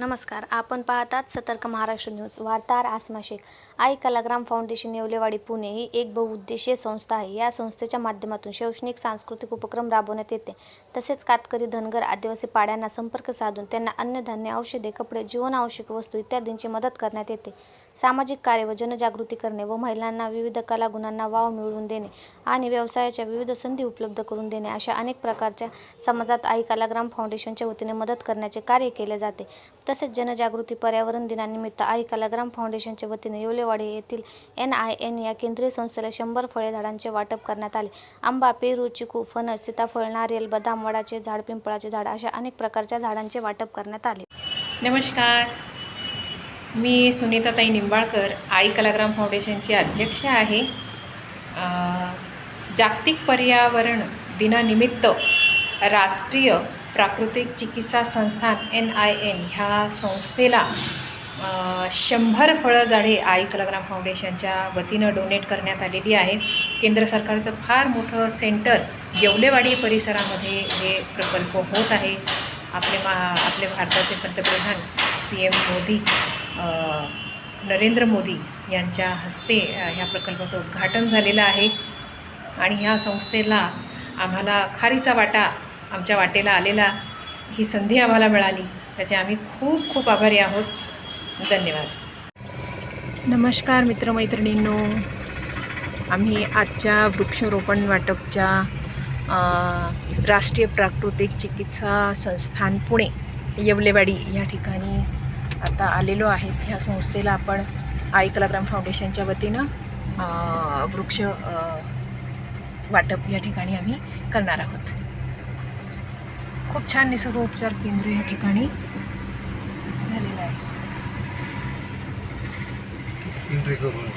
नमस्कार. आपण पाहतात सतर्क महाराष्ट्र न्यूज. वार्ताहर आसमा शेख. आई कलाग्राम फाउंडेशन येवलेवाडी पुणे ही एक बहुउद्देशीय संस्था आहे. या संस्थेच्या माध्यमातून शैक्षणिक सांस्कृतिक उपक्रम राबवण्यात येते. तसेच कातकरी धनगर आदिवासी पाड्यांना संपर्क साधून त्यांना अन्नधान्य औषधे कपडे जीवनावश्यक वस्तू इत्यादींची मदत करण्यात येते. सामाजिक कार्य व जनजागृती करणे व महिलांना विविध कलागुणांना वाव मिळवून देणे आणि व्यवसायाच्या विविध संधी उपलब्ध करून देणे अशा अनेक प्रकारच्या समाजात आई कलाग्राम फाउंडेशनच्या वतीने मदत करण्याचे कार्य केले जाते. तसेच जनजागृती पर्यावरण दिनानिमित्त आई कलाग्राम फाउंडेशनच्या वतीने येवलेवाडी येथील एन आय एन या केंद्रीय संस्थेला शंभर फळे झाडांचे वाटप करण्यात आले. आंबा पेरू चिकू फणस सीताफळ नारियल बदाम वडाचे झाड पिंपळाचे झाड अशा अनेक प्रकारच्या झाडांचे वाटप करण्यात आले. नमस्कार. मी सुनीताताई निंबाळकर आई कलाग्राम फाउंडेशनची अध्यक्ष आहे. जागतिक पर्यावरण दिनानिमित्त राष्ट्रीय प्राकृतिक चिकित्सा संस्थान एन आय एन ह्या संस्थेला शंभर फळं झाडे आई कलाग्राम फाउंडेशनच्या वतीनं डोनेट करण्यात आलेली आहे. केंद्र सरकारचं फार मोठं सेंटर येवलेवाडी परिसरामध्ये हे प्रकल्प होत आहे. आपले मा आपले भारताचे पंतप्रधान पी एम मोदी नरेंद्र मोदी यांच्या हस्ते ह्या प्रकल्पाचं उद्घाटन झालेलं आहे. आणि ह्या संस्थेला आम्हाला खारीचा वाटा आमच्या वाटेला आलेला ही संधी आम्हाला मिळाली. त्याचे आम्ही खूप खूप आभारी आहोत. धन्यवाद. नमस्कार मित्रमैत्रिणींनो. आम्ही आजच्या वृक्षरोपण वाटपच्या राष्ट्रीय प्राकृतिक चिकित्सा संस्थान पुणे येवलेवाडी या ठिकाणी आता आलेलो आहे. ह्या संस्थेला आपण आई कलाग्राम फाउंडेशनच्या वतीनं वृक्ष वाटप या ठिकाणी आम्ही करणार आहोत. खूप छान निसर्गोपचार केंद्र या ठिकाणी झालेलं आहे. करून